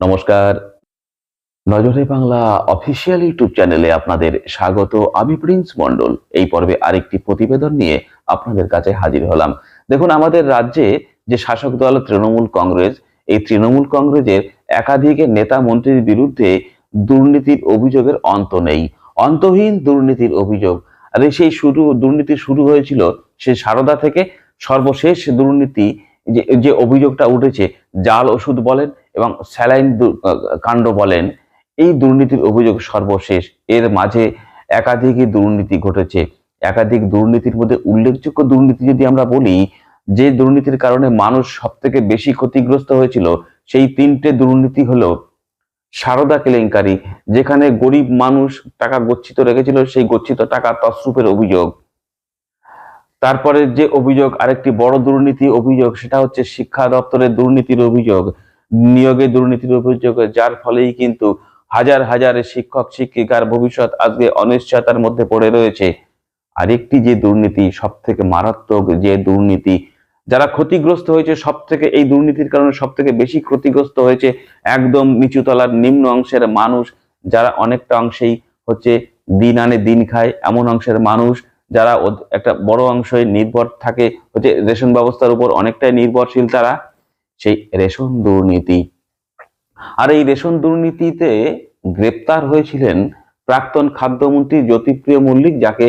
নমস্কার। নজরে Bangla official YouTube চ্যানেলে আপনাদের স্বাগত। আমি প্রিন্স মন্ডল এই পর্বে আরেকটি প্রতিবেদন নিয়ে আপনাদের কাছে হাজির হলাম। দেখুন, আমাদের রাজ্যে যে শাসক দল তৃণমূল কংগ্রেস, এই তৃণমূল কংগ্রেসের একাধিক নেতা মন্ত্রীর বিরুদ্ধে দুর্নীতির অভিযোগের অন্ত নেই। অন্তহীন দুর্নীতির অভিযোগ। আর সেই শুরু, দুর্নীতি শুরু হয়েছিল সে সারদা থেকে। সর্বশেষ দুর্নীতি যে যে অভিযোগটা উঠেছে, জাল ওষুধ বলেন এবং স্যালাইন কাণ্ড বলেন, এই দুর্নীতির অভিযোগ সর্বশেষ। এর মাঝে একাধিক দুর্নীতি ঘটেছে। একাধিক দুর্নীতির মধ্যে উল্লেখযোগ্য দুর্নীতি যদি আমরা বলি, যে দুর্নীতির কারণে মানুষ সব থেকে বেশি ক্ষতিগ্রস্ত হয়েছিল, সেই তিনটে দুর্নীতি হলো সারদা কেলেঙ্কারি, যেখানে গরিব মানুষ টাকা গচ্ছিত রেখেছিল, সেই গচ্ছিত টাকা তসরূপের অভিযোগ। তারপরে যে অভিযোগ, আরেকটি বড় দুর্নীতি অভিযোগ, সেটা হচ্ছে শিক্ষা দপ্তরের দুর্নীতির অভিযোগ। নিয়োগে দুর্নীতির অভিযোগ যার ফলেই কিন্তু হাজার হাজার শিক্ষক, শিক্ষিকার ভবিষ্যৎ আজকে অনিশ্চয়তার মধ্যে পড়ে রয়েছে। আরেকটি যে দুর্নীতি সব থেকে মারাত্মক যে দুর্নীতি, যারা ক্ষতিগ্রস্ত হয়েছে সব থেকে এই দুর্নীতির কারণে সব থেকে বেশি ক্ষতিগ্রস্ত হয়েছে একদম নিচুতলার নিম্ন অংশের মানুষ, যারা অনেকটা অংশেই হচ্ছে দিন আনে দিন খায়। এমন অংশের মানুষ যারা একটা বড় অংশই নির্ভর থাকে, হচ্ছে রেশন ব্যবস্থার উপর অনেকটাই নির্ভরশীল তারা। সেই রেশন দুর্নীতি। আর এই রেশন দুর্নীতিতে গ্রেপ্তার হয়েছিলেন প্রাক্তন খাদ্যমন্ত্রী জ্যোতিপ্রিয় মল্লিক, যাকে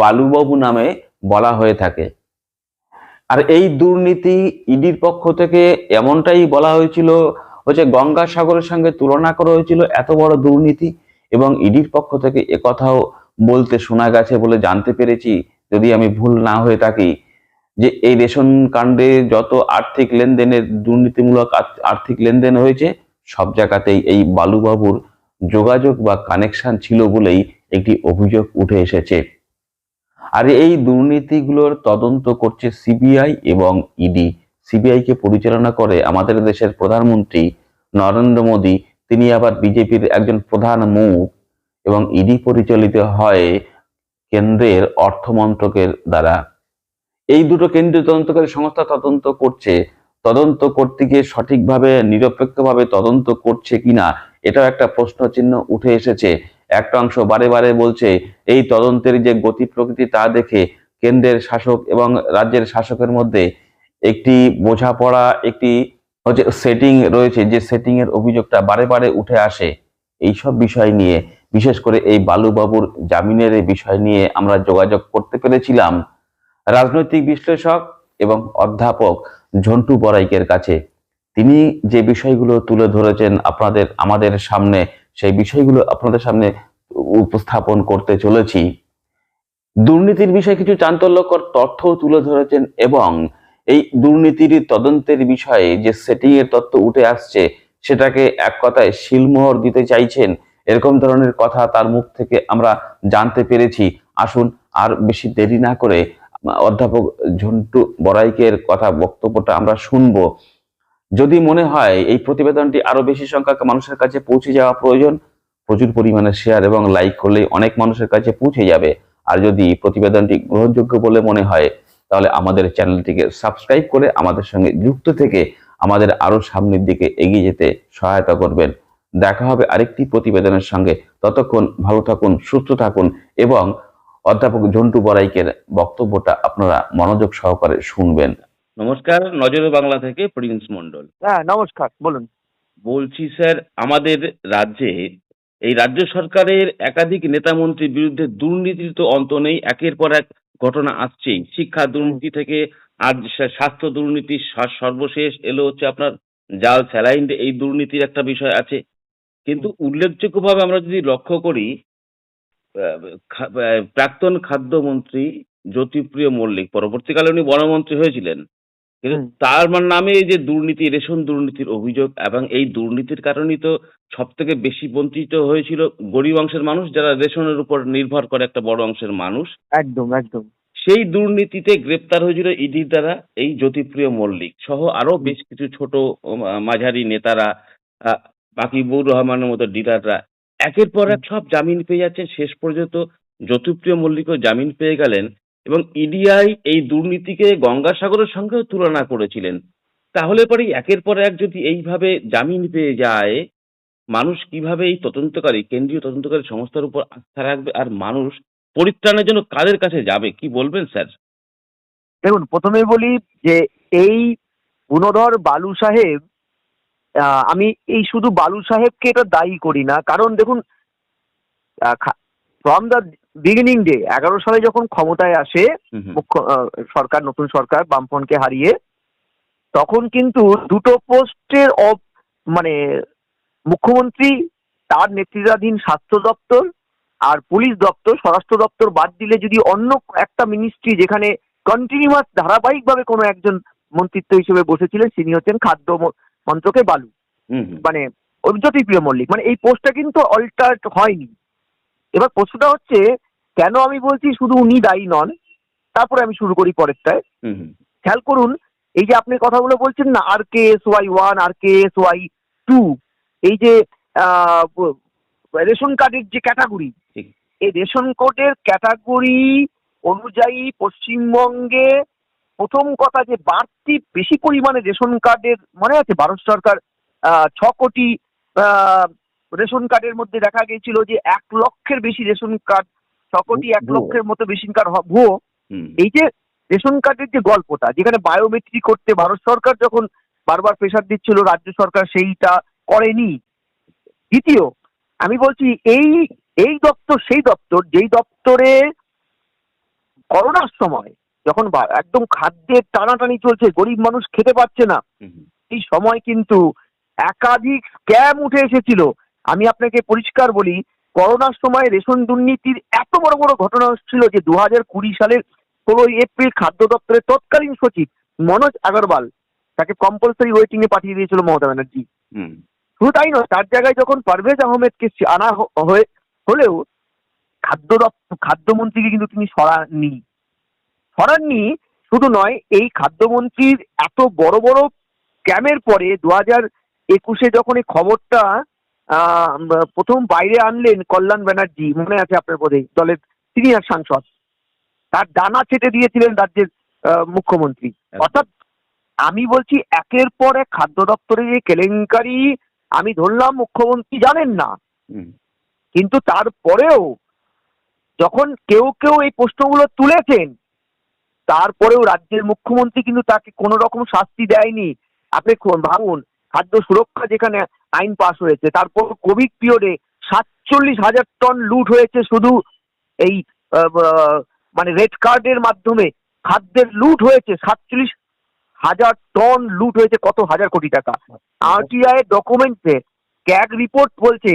বালুবাবু নামে বলা হয়ে থাকে। আর এই দুর্নীতি ইডির পক্ষ থেকে এমনটাই বলা হয়েছিল, হচ্ছে গঙ্গাসাগরের সঙ্গে তুলনা করা হয়েছিল এত বড় দুর্নীতি, এবং ইডির পক্ষ থেকে একথাও বলতে শোনা গেছে বলে জানতে পেরেছি। যদি আমি ভুল না হয়ে থাকি যে এই রেশন কাণ্ডে যত আর্থিক লেনদেনের দুর্নীতিমূলক আর্থিক লেনদেন হয়েছে, সব জায়গাতেই এই বালুবাবুর যোগাযোগ বা কানেকশন ছিল বলেই একটি অভিযোগ উঠে এসেছে। আর এই দুর্নীতিগুলোর তদন্ত করছে সিবিআই এবং ইডি। সিবিআইকে পরিচালনা করে আমাদের দেশের প্রধানমন্ত্রী নরেন্দ্র মোদী। তিনি আবার বিজেপির একজন প্রধান মুখ এবং ইডি পরিচালিত হয় কেন্দ্রের অর্থমন্ত্রকের দ্বারা। এই দুটো কেন্দ্রীয় তদন্তকারী সংস্থা তদন্ত করছে, তদন্ত করতে গিয়ে সঠিকভাবে, নিরপেক্ষভাবে তদন্ত করছে কিনা, এটাও একটা প্রশ্ন চিহ্ন উঠে এসেছে। একটা অংশ বারে বারে বলছে, এই তদন্তের যে গতি প্রকৃতি তা দেখে কেন্দ্রের শাসক এবং রাজ্যের শাসকের মধ্যে একটি বোঝাপড়া, একটি হচ্ছে সেটিং রয়েছে যে সেটিং এর অভিযোগটা বারে বারে উঠে আসে। এইসব বিষয় নিয়ে, বিশেষ করে এই বালুবাবুর জামিনের বিষয় নিয়ে আমরা যোগাযোগ করতে পেরেছিলাম। রাজনৈতিক বিশ্লেষক এবং অধ্যাপক ঝন্টু বড়াইকের কাছে। তিনি যে বিষয়গুলো তুলে ধরেছেন আপনাদের, আমাদের সামনে, সেই বিষয়গুলো আপনাদের সামনে উপস্থাপন করতে চলেছি। দুর্নীতির বিষয়ে কিছু চাঞ্চল্যকর তথ্য তুলে ধরেছেন এবং এই দুর্নীতির তদন্তের বিষয়ে যে সেটিং এর তথ্য উঠে আসছে, সেটাকে এক কথায় শিলমোহর দিতে চাইছেন। এরকম ধরনের কথা তার মুখ থেকে আমরা জানতে পেরেছি। আসুন আর বেশি দেরি না করে অধ্যাপক ঝন্টু বড়াইকের কথা, বক্তব্যটা আমরা শুনব। যদি মনে হয় এই প্রতিবেদনটি আরও বেশি সংখ্যক মানুষের কাছে পৌঁছে যাওয়া প্রয়োজন, প্রচুর পরিমাণে শেয়ার এবং লাইক করলে অনেক মানুষের কাছে পৌঁছে যাবে। আর যদি প্রতিবেদনটি গ্রহণযোগ্য বলে মনে হয়, তাহলে আমাদের চ্যানেলটিকে সাবস্ক্রাইব করে আমাদের সঙ্গে যুক্ত থেকে আমাদের আরও সামনের দিকে এগিয়ে যেতে সহায়তা করবেন। দেখা হবে আরেকটি প্রতিবেদনের সঙ্গে। ততক্ষণ ভালো থাকুন, সুস্থ থাকুন এবং অধ্যাপক ঝন্টু বড়াইকের বক্তব্যটা আপনারা মনোযোগ সহকারে শুনবেন। নমস্কার নজরে বাংলা থেকে প্রিন্স মন্ডল হ্যাঁ নমস্কার বলুন। বলছি স্যার আমাদের রাজ্যে এই রাজ্য সরকারের একাধিক নেতা মন্ত্রীর বিরুদ্ধে দুর্নীতির তো অন্ত নেই একের পর এক ঘটনা আসছেই। শিক্ষা দুর্নীতি থেকে আজ সা- স্বাস্থ্য দুর্নীতি সর্বশেষ এলো হচ্ছে আপনার জাল স্যালাইন এই দুর্নীতির একটা বিষয় আছে। কিন্তু উল্লেখযোগ্যভাবে আমরা যদি লক্ষ্য করি প্রাক্তন খাদ্যমন্ত্রী জ্যোতিপ্রিয় মল্লিক পরবর্তীকালে উনি বনমন্ত্রী হয়েছিলেন। কিন্তু তার নামে এই যে দুর্নীতি রেশন দুর্নীতির অভিযোগ এবং এই দুর্নীতির কারণেই তো সব থেকে বেশি বঞ্চিত হয়েছিল গরিব অংশের মানুষ যারা রেশনের উপর নির্ভর করে একটা বড় অংশের মানুষ। একদম একদম। সেই দুর্নীতিতে গ্রেপ্তার হয়েছিল ইডির দ্বারা এই জ্যোতিপ্রিয় মল্লিক সহ আরও বেশ কিছু ছোট মাঝারি নেতারা বাকিবুর রহমানের মতো ডিলাররা একের পর এক সব জামিন পেয়ে যাচ্ছেন। শেষ পর্যন্ত জ্যোতিপ্রিয় মল্লিকও জামিন পেয়ে গেলেন এবং ইডিআই এই দুর্নীতিকে গঙ্গাসাগরের সঙ্গেও তুলনা করেছিলেন। তাহলে পরে একের পর এক যদি এইভাবে জামিন পেয়ে যায় মানুষ কীভাবে এই তদন্তকারী কেন্দ্রীয় তদন্তকারী সংস্থার উপর আস্থা রাখবে আর মানুষ পরিত্রাণের জন্য কাদের কাছে যাবে? কি বলবেন স্যার? দেখুন প্রথমেই বলি যে এই গুণধর বালু সাহেব আমি এই শুধু বালু সাহেবকে এটা দায়ী করি না। কারণ দেখুন ফ্রম দ্য বিগিনিং ডে এগারো সালে যখন ক্ষমতায় আসে মুখ্য সরকার নতুন সরকার বামফ্রন্টকে হারিয়ে তখন কিন্তু দুটো পোস্টের মানে মুখ্যমন্ত্রী তার নেতৃত্বাধীন স্বাস্থ্য দপ্তর আর পুলিশ দপ্তর স্বরাষ্ট্র দপ্তর বাদ দিলে যদি অন্য একটা মিনিস্ট্রি যেখানে কন্টিনিউয়াস ধারাবাহিকভাবে কোনো একজন মন্ত্রিত্ব হিসেবে বসেছিলেন তিনি হচ্ছেন খাদ্য ম- মন্ত্রকের বালু মানে জ্যোতিপ্রিয় মল্লিক। মানে এই পোস্টটা কিন্তু অল্টার্ট হয়নি। এবার প্রশ্নটা হচ্ছে কেন আমি বলছি শুধু উনি দায়ী নন? তারপরে আমি শুরু করি পরেরটায়। হুম হুম, খেয়াল করুন এই যে আপনি কথাগুলো বলছেন না R K S Y one R K S Y two এই যে রেশন কার্ডের যে ক্যাটাগরি এই রেশন কার্ডের ক্যাটাগরি অনুযায়ী পশ্চিমবঙ্গে প্রথম কথা যে বাড়তি বেশি পরিমাণে রেশন কার্ডের মনে আছে ভারত সরকার আহ, ছ কোটি আহ, রেশন কার্ডের মধ্যে দেখা গিয়েছিল যে এক লক্ষের বেশি রেশন কার্ড ছ কোটি এক লক্ষের মতো বেশি কার্ড ভুয়ো। এই যে রেশন কার্ডের যে গল্পটা যেখানে বায়োমেট্রিক করতে ভারত সরকার যখন বারবার প্রেশার দিচ্ছিল রাজ্য সরকার সেইটা করেনি। দ্বিতীয় আমি বলছি এই এই দপ্তর সেই দপ্তর যেই দপ্তরে করোনার সময় যখন বা- একদম খাদ্যের টানাটানি চলছে গরিব মানুষ খেতে পাচ্ছে না। এই সময় কিন্তু একাধিক স্ক্যাম উঠে এসেছিল। আমি আপনাকে পরিষ্কার বলি করোনার সময় রেশন দুর্নীতির এত বড় বড় ঘটনা ছিল যে দু হাজার কুড়ি সালের ষোলোই এপ্রিল খাদ্য দপ্তরের তৎকালীন সচিব মনোজ আগরওয়াল তাকে কম্পালসারি ওয়েটিং এ পাঠিয়ে দিয়েছিল মমতা ব্যানার্জি। হুম, শুধু তাই নয় তার জায়গায় যখন পারভেজ আহমেদকে আনা হয়ে হলেও খাদ্য দপ্তর খাদ্যমন্ত্রীকে কিন্তু তিনি সরাননি। সরাননি শুধু নয় এই খাদ্যমন্ত্রীর এত বড় বড় স্ক্যামের পরে দু হাজার একুশে যখন এই খবরটা প্রথম বাইরে আনলেন কল্যাণ ব্যানার্জি মনে আছে আপনার বোধহয় দলের সিনিয়র সাংসদ। তার ডানা ছেটে দিয়েছিলেন রাজ্যের মুখ্যমন্ত্রী। অর্থাৎ আমি বলছি একের পর এক খাদ্য দপ্তরে যে কেলেঙ্কারি আমি ধরলাম মুখ্যমন্ত্রী জানেন না। কিন্তু তারপরেও যখন কেউ কেউ এই প্রশ্নগুলো তুলেছেন তারপরেও রাজ্যের মুখ্যমন্ত্রী কিন্তু তাকে কোনো রকম শাস্তি দেয়নি। আপনি ভাবুন, খাদ্য সুরক্ষা যেখানে আইন পাস হয়েছে, তারপর কোভিড পিরিয়ডে সাতচল্লিশ হাজার টন লুট হয়েছে শুধু এই মানে রেড কার্ডের মাধ্যমে। খাদ্যের লুট হয়েছে, সাতচল্লিশ হাজার টন লুট হয়েছে, কত হাজার কোটি টাকা। আরটিআই ডকুমেন্টে ক্যাগ রিপোর্ট বলছে,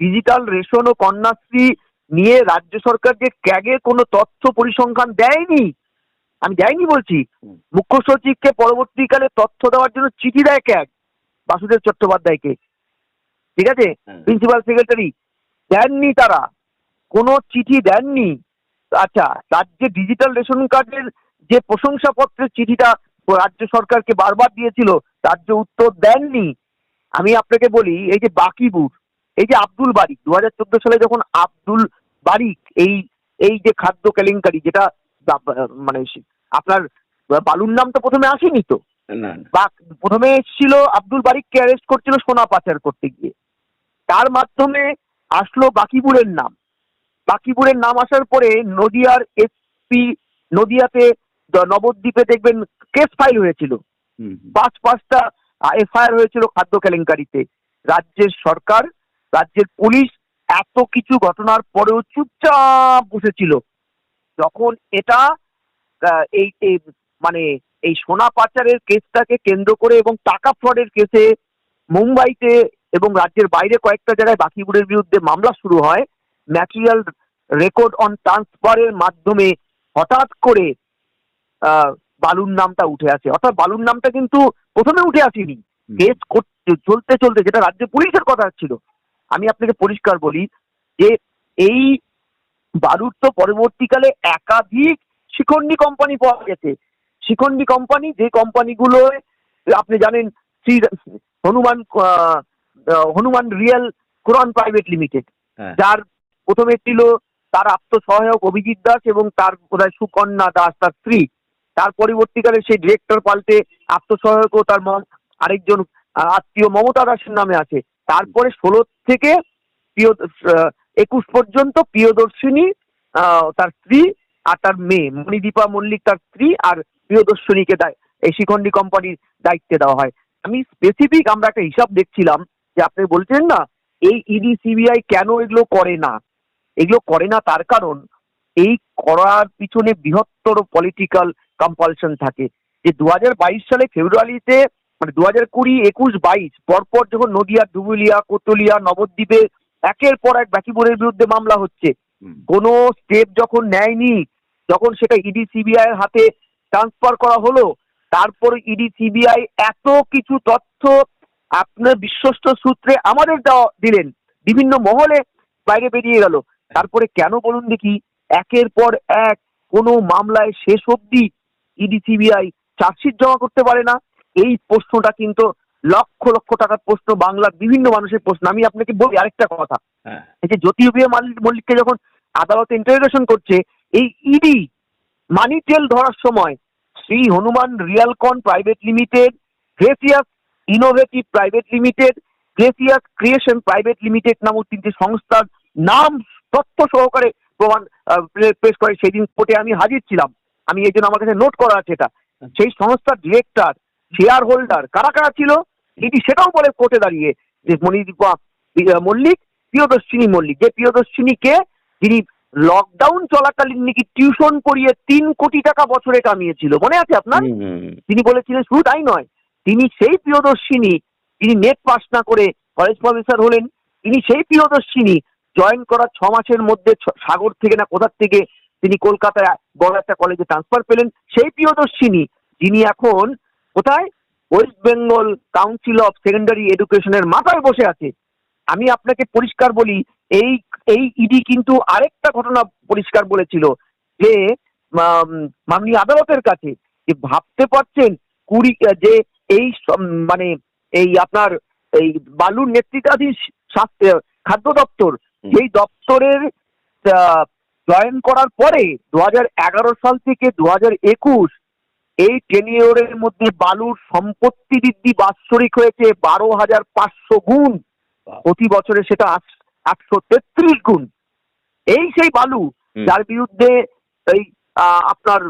ডিজিটাল রেশন ও কন্যাশ্রী নিয়ে রাজ্য সরকার যে ক্যাগের কোনো তথ্য পরিসংখ্যান দেয়নি আমি দেয়নি বলছি। মুখ্য সচিবকে পরবর্তীকালে তথ্য দেওয়ার জন্য চিঠি দেয় ক্যাগ বাসুদেব চট্টোপাধ্যায়কে। ঠিক আছে? হ্যাঁ, প্রিন্সিপাল সেক্রেটারি দেননি তারা। কোনো চিঠি দেননি। আচ্ছা রাজ্যে ডিজিটাল রেশন কার্ডের যে প্রশংসাপত্রের চিঠিটা রাজ্য সরকারকে বারবার দিয়েছিল রাজ্য উত্তর দেননি। আমি আপনাকে বলি এই যে বাকিবুর এই যে আব্দুল বারিক দু হাজার চোদ্দ সালে যখন আব্দুল বারিক এই এই যে খাদ্য কেলেঙ্কারি যেটা মানে আপনার বালুর নাম তো প্রথমে আসেনি তো? বা প্রথমে এসেছিল আব্দুল বারিককে অ্যারেস্ট করছিল সোনা পাচার করতে গিয়ে। তার মাধ্যমে আসলো বাকিপুরের নাম। বাকিপুরের নাম আসার পরে নদিয়ার এসপি নদিয়াতে নবদ্বীপে দেখবেন কেস ফাইল হয়েছিল। পাঁচ পাঁচটা এফআইআর হয়েছিল খাদ্য কেলেঙ্কারিতে। রাজ্যের সরকার রাজ্যের পুলিশ এত কিছু ঘটনার পরেও চুপচাপ বসেছিল। যখন এটা এই মানে এই সোনা পাচারের কেসটাকে কেন্দ্র করে এবং টাকা ফ্রডের কেসে মুম্বাইতে এবং রাজ্যের বাইরে কয়েকটা জায়গায় বাকিবুরের বিরুদ্ধে মামলা শুরু হয় ন্যাচুরাল রেকর্ড অন ট্রান্সফারের মাধ্যমে হঠাৎ করে বালুর নামটা উঠে আসে। অর্থাৎ বালুর নামটা কিন্তু প্রথমে উঠে আসেনি। কেস করতে চলতে চলতে যেটা রাজ্য পুলিশের কথা ছিল। আমি আপনাকে পরিষ্কার বলি যে এই বালুর তো পরবর্তীকালে একাধিক শিখণ্ডী কোম্পানি পাওয়া গেছে। শিখণ্ডী কোম্পানি যে কোম্পানিগুলো আপনি জানেন শ্রী হনুমান হনুমান রিয়েল কোরআন প্রাইভেট লিমিটেড হ্যাঁ, যার প্রথমে ছিল তার আত্মসহায়ক অভিজিৎ দাস এবং তার বোধহয় সুকন্যা দাস তার স্ত্রী। তার পরবর্তীকালে সেই ডিরেক্টর পাল্টে আত্মসহায়ক ও তার আরেকজন আত্মীয় মমতা দাসের নামে আছে। তারপরে ষোলো থেকে প্রিয় একুশ পর্যন্ত প্রিয়দর্শিনী তার স্ত্রী আর তার মেয়ে। মণিদীপা মল্লিক তার স্ত্রী আর প্রিয়দর্শিনীকে এই শিখণ্ডী কোম্পানির দায়িত্বে দেওয়া হয়। আমি স্পেসিফিক আমরা একটা হিসাব দেখছিলাম যে আপনি বলছেন না, এই ইডি সিবিআই কেন এগুলো করে না? এগুলো করে না তার কারণ, এই করার পিছনে বৃহত্তর পলিটিক্যাল কম্পালশন থাকে। যে দু হাজার বাইশ সালে ফেব্রুয়ারিতে মানে দু হাজার কুড়ি, একুশ, বাইশ, পরপর যখন নদিয়া ডুবুলিয়া কোতলিয়া, নবদ্বীপে একের পর এক বাকিপুরের বিরুদ্ধে মামলা হচ্ছে। কোনো স্টেপ যখন নেয়নি যখন সেটা ইডি সিবিআই এর হাতে ট্রান্সফার করা হলো তারপর ইডি সিবিআই এত কিছু তথ্য আপনার বিশ্বস্ত সূত্রে আমাদের দেওয়া দিলেন। বিভিন্ন মহলে বাইরে বেরিয়ে গেল। তারপরে কেন বলুন দেখি একের পর এক কোনো মামলায় শেষ অবধি ইডি সিবিআই চার্জশিট জমা করতে পারে না। এই প্রশ্নটা কিন্তু লক্ষ লক্ষ টাকার প্রশ্ন বাংলার বিভিন্ন মানুষের প্রশ্ন। আমি আপনাকে বলি আরেকটা কথা। হ্যাঁ। এই যে মাল- মল্লিককে যখন আদালতে ইন্টারোগেশন করছে এই ইডি মানি টেল ধরার সময় Shri Hanuman Realcon private limited Gracious Innovative private limited Gracious Creation private limited নামক তিনটি সংস্থার নাম তথ্য সহকারে প্রমাণ পেশ করে। সেদিন কোর্টে আমি হাজির ছিলাম। আমি এই জন্য আমার কাছে নোট করা আছে এটা। সেই সংস্থার ডিরেক্টর শেয়ার হোল্ডার কারা কারা ছিল? ইডি সেটাও বলে কোর্টে দাঁড়িয়ে যে মণিদীপা মল্লিক প্রিয়দর্শিনী মল্লিক। যে প্রিয়দর্শিনীকে যিনি লকডাউন চলাকালীন নাকি টিউশন করিয়ে তিন কোটি টাকা বছরে কামিয়েছিল। মনে আছে আপনার। তিনি বলেছিলেন শুধু তাই নয় তিনি সেই প্রিয়দর্শিনী তিনি নেট পাস না করে কলেজ প্রফেসর হলেন তিনি সেই প্রিয়দর্শিনী জয়েন করার ছ মাসের মধ্যে সাগর থেকে না কোথার থেকে তিনি কলকাতায় বড় একটা কলেজে ট্রান্সফার পেলেন। সেই প্রিয়দর্শিনী যিনি এখন কোথায় West Bengal Council of Secondary এডুকেশনের মাথায় বসে আছে আমি আপনাকে পরিষ্কার বলি এই এই ইডি কিন্তু আরেকটা ঘটনা পরিষ্কার বলেছিল যে মাননীয় আদালতের কাছে যে ভাবতে পারছেন কুড়ি যে এই মানে এই আপনার এই বালুর নেতৃত্বাধীন স্বাস্থ্য খাদ্য দপ্তর। সেই দপ্তরের জয়েন করার পরে দু এগারো সাল থেকে দু হাজার একুশ এই টেনিওরের মধ্যে বালুর সম্পত্তি বৃদ্ধি বাৎসরিক হয়েছে বারো হাজার পাঁচশো গুণ। প্রতি বছরে সেটা আটশো তেত্রিশ গুণ। এই সেই বালু। যার বিরুদ্ধে এই আপনার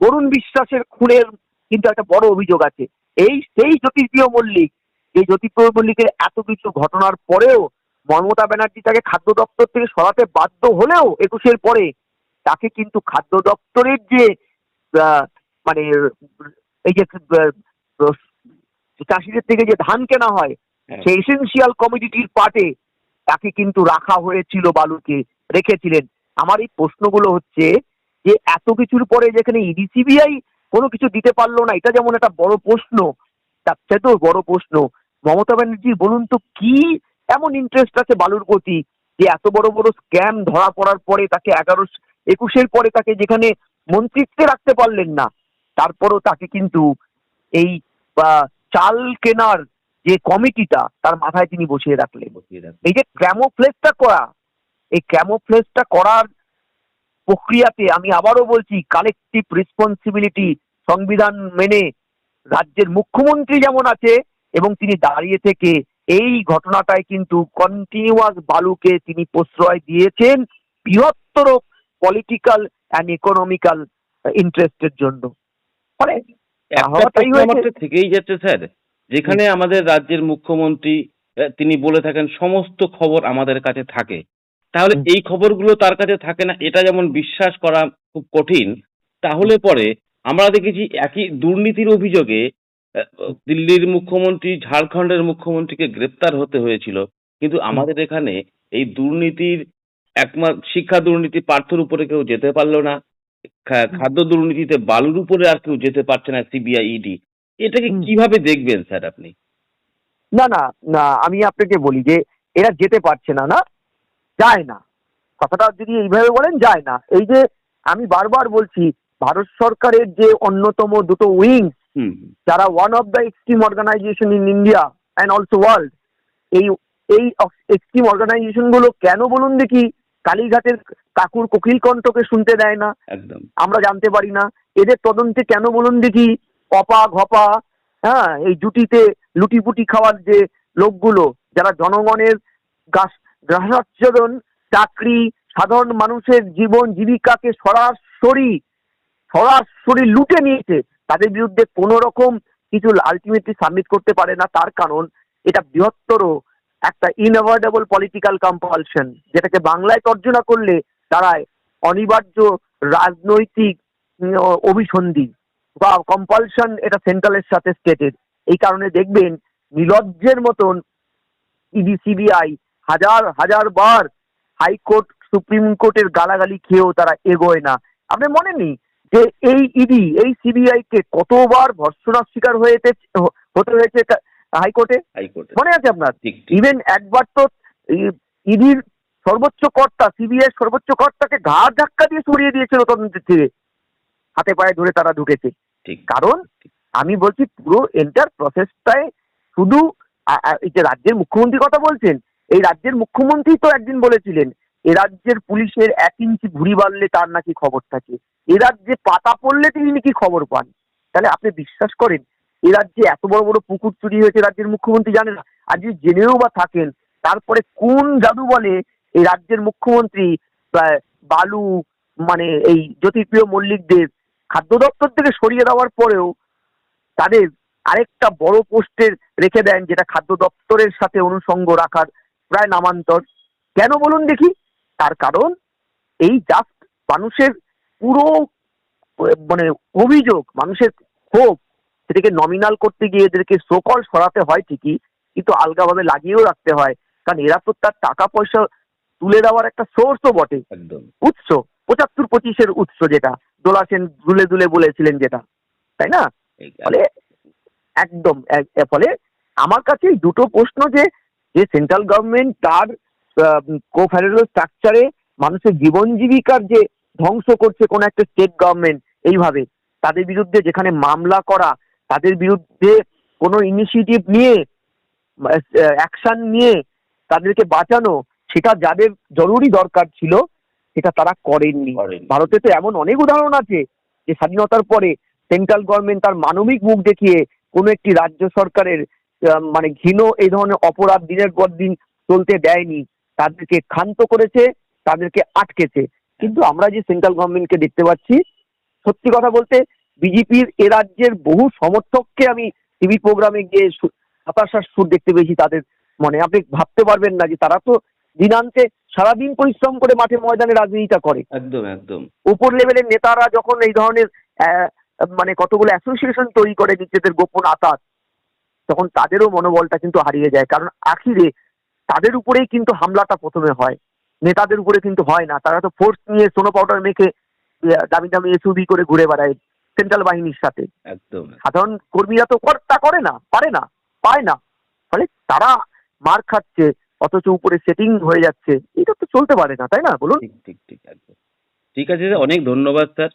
বরুণ বিশ্বাসের খুনের কিন্তু একটা বড় অভিযোগ আছে। এই সেই জ্যোতিপ্রিয় মল্লিক এই জ্যোতিপ্রিয় মল্লিকের এত কিছু ঘটনার পরেও মমতা ব্যানার্জি তাকে খাদ্য দপ্তর থেকে সরাতে বাধ্য হলেও একুশের পরে তাকে কিন্তু খাদ্য দপ্তরের যে মানে এই যে চাষিদের থেকে যে ধান কেনা হয় হ্যাঁ। সেই এসেন্সিয়াল কমিডিটির পার্টে তাকে কিন্তু রাখা হয়েছিল বালুকে রেখেছিলেন আমার এই প্রশ্নগুলো হচ্ছে যে এত কিছুর পরে যেখানে ইডি সিবিআই কোনো কিছু দিতে পারল না এটা যেমন একটা বড় প্রশ্ন তার চাইতেও বড় প্রশ্ন মমতা ব্যানার্জি বলুন তো কি এমন ইন্টারেস্ট আছে বালুর প্রতি যে এত বড় বড় স্ক্যাম ধরা পড়ার পরে তাকে এগারো একুশের পরে তাকে যেখানে মন্ত্রিত্বে রাখতে পারলেন না। তারপরও তাকে কিন্তু এই চাল কেনার যে কমিটিটা তার মাথায় তিনি বসিয়ে রাখলেন। এই যে ক্যামোফ্লেসটা করা এই ক্যামোফ্লেসটা করার প্রক্রিয়াতে আমি আবারও বলছি কালেকটিভ রেসপন্সিবিলিটি সংবিধান মেনে রাজ্যের মুখ্যমন্ত্রী যেমন আছে এবং তিনি দাঁড়িয়ে থেকে এই ঘটনাটায় কিন্তু কন্টিনিউয়াস বালুকে তিনি প্রশ্রয় দিয়েছেন। বৃহত্তর পলিটিক্যাল অ্যান্ড ইকোনমিক্যাল ইন্টারেস্টের জন্য। তো থেকেই যাচ্ছে স্যার। যেখানে আমাদের রাজ্যের মুখ্যমন্ত্রী তিনি বলে থাকেন সমস্ত খবর আমাদের কাছে থাকে। তাহলে এই খবরগুলো তার কাছে থাকে না এটা যেমন বিশ্বাস করা খুব কঠিন তাহলে পরে আমরা দেখেছি একই দুর্নীতির অভিযোগে দিল্লির মুখ্যমন্ত্রী ঝাড়খণ্ডের মুখ্যমন্ত্রীকে গ্রেপ্তার হতে হয়েছিল। কিন্তু আমাদের এখানে এই দুর্নীতির একমাত্র শিক্ষা দুর্নীতি পার্থর উপরে কেউ যেতে পারল না। খাদ্য দুর্নীতিতে বালুর উপরে আর কেউ যেতে পারছে না সিবিআই ইডি। এটাকে কীভাবে দেখবেন স্যার আপনি? না না না আমি আপনাকে বলি যে এরা যেতে পারছে না না যায় না। কথাটা যদি এইভাবে বলেন যায় না। এই যে আমি বারবার বলছি ভারত সরকারের যে অন্যতম দুটো উইং হুম যারা one of the extreme organisation in India and also world এই এই এক্সট্রিম অর্গানাইজেশনগুলো কেন বলুন দেখি কালীঘাটের কাকুর কোকিল কণ্ঠকে শুনতে দেয় না। একদম। আমরা জানতে পারি না। এদের তদন্তে কেন বলুন দেখি? কপা ঘপা হ্যাঁ এই জুটিতে লুটিপুটি খাওয়ার যে লোকগুলো যারা জনগণের গ্রাসাচ্ছাদন চাকরি সাধারণ মানুষের জীবন জীবিকাকে সরাসরি সরাসরি লুটে নিয়েছে তাদের বিরুদ্ধে কোনো রকম কিছু আলটিমেটলি সাবমিট করতে পারে না। তার কারণ এটা বৃহত্তর একটা ইনঅ্যাভয়েডেবল পলিটিক্যাল কম্পালশন যেটাকে বাংলায় তর্জনা করলে দাঁড়ায় অনিবার্য রাজনৈতিক অভিসন্ধি বা কম্পালশন এটা সেন্ট্রালের সাথে স্টেটের এই কারণে দেখবেন নিলজ্জের মতন ইডি সিবিআই হাজার হাজার বার হাইকোর্ট সুপ্রিম কোর্টের গালাগালি খেয়েও তারা এগোয় না। আপনার মনে নেই যে এই ইডি এই সিবিআই কে কতবার ভর্সনার শিকার হয়েছে, হতে হয়েছে? হাইকোর্টে? হাইকোর্টে। মনে আছে আপনার? ইভেন একবার তো ইডির সর্বোচ্চ কর্তা সিবিআই সর্বোচ্চ কর্তাকে ঘাড় ধাক্কা দিয়ে সরিয়ে দিয়েছিল তদন্তের থেকে হাতে পায়ে ধরে তারা ঢুকেছে। ঠিক। কারণ আমি বলছি পুরো এন্টার প্রসেসটায় শুধু রাজ্যের মুখ্যমন্ত্রী কথা বলছেন এই রাজ্যের মুখ্যমন্ত্রী তো একদিন বলেছিলেন এ রাজ্যের পুলিশের এক ইঞ্চি ভুড়ি বাড়লে তার নাকি খবর থাকে এ রাজ্যে পাতা পড়লে তিনি নাকি খবর পান। তাহলে আপনি বিশ্বাস করেন এ রাজ্যে এত বড় বড় পুকুর চুরি হয়েছে রাজ্যের মুখ্যমন্ত্রী জানে না। আর যদি জেনেও বা থাকেন, তারপরে কোন জাদু বলে এই রাজ্যের মুখ্যমন্ত্রী বালু মানে এই জ্যোতিপ্রিয় মল্লিকদের খাদ্য দপ্তর থেকে সরিয়ে দেওয়ার পরেও তাদের আরেকটা বড় পোস্টের রেখে দেন, যেটা খাদ্য দপ্তরের সাথে অনুষঙ্গ রাখার প্রায় নামান্তর। কেন বলুন দেখি? তার কারণ, এই জাস্ট মানুষের পুরো মানে অভিযোগ, মানুষের ক্ষোভ সেটাকে নমিনাল করতে গিয়ে এদেরকে সকল সরাতে হয় ঠিকই কিন্তু আলগাভাবে লাগিয়েও রাখতে হয়। কারণ এরা তো তার টাকা পয়সা তুলে দেওয়ার একটা সোর্সও বটে। একদম। উৎস পঁচাত্তর পঁচিশের উৎস যেটা দোলা সেন দুলে দুলে বলেছিলেন যেটা তাই না? ফলে একদম এক- ফলে আমার কাছে দুটো প্রশ্ন যে যে সেন্ট্রাল গভর্নমেন্ট তার কো ফেডারেল স্ট্রাকচারে মানুষের জীবন জীবিকার যে ধ্বংস করছে কোন একটা স্টেট গভর্নমেন্ট এইভাবে তাদের বিরুদ্ধে যেখানে মামলা করা তাদের বিরুদ্ধে কোনো ইনিশিয়েটিভ নিয়ে অ্যাকশন নিয়ে তাদেরকে বাঁচানো সেটা যাদের জরুরি দরকার ছিল সেটা তারা করেননি। ভারতে তো এমন অনেক উদাহরণ আছে যে স্বাধীনতার পরে সেন্ট্রাল গভর্নমেন্ট তার মানবিক মুখ দেখিয়ে কোনো একটি রাজ্য সরকারের মানে ঘৃণ এই ধরনের অপরাধ দিনের পর দিন চলতে দেয়নি। তাদেরকে ক্ষান্ত করেছে তাদেরকে আটকেছে। কিন্তু আমরা যে সেন্ট্রাল গভর্নমেন্টকে দেখতে পাচ্ছি সত্যি কথা বলতে বিজেপির এ রাজ্যের বহু সমর্থককে আমি টিভি প্রোগ্রামে গিয়ে হতাশার সুর দেখতে পেয়েছি তাদের মনে। আপনি ভাবতে পারবেন না যে তারা তো দিনান্তে সারাদিন পরিশ্রম করে মাঠে ময়দানে রাজনীতিটা করে। একদম একদম। উপর লেভেলের নেতারা যখন এই ধরনের মানে কতগুলো অ্যাসোসিয়েশন তৈরি করে নিজেদের গোপন আতাত তখন তাদেরও মনোবলটা কিন্তু হারিয়ে যায়। কারণ আখিরে তাদের উপরেই কিন্তু হামলাটা প্রথমে হয়। নেতাদের উপরে কিন্তু হয় না। তারা তো ফোর্স নিয়ে সোনো পাউডার মেখে দামি দামি এসইউভি করে ঘুরে বেড়ায়। সেন্ট্রাল বাহিনীর সাথে। একদম। সাধারণ কর্মীরা তো তা করে না পারে না পায় না। ফলে তারা মার খাচ্ছে অথচ উপরে সেটিং হয়ে যাচ্ছে। এটা তো চলতে পারে না তাই না? বলুন। ঠিক ঠিক ঠিক একদম। ঠিক আছে অনেক ধন্যবাদ স্যার।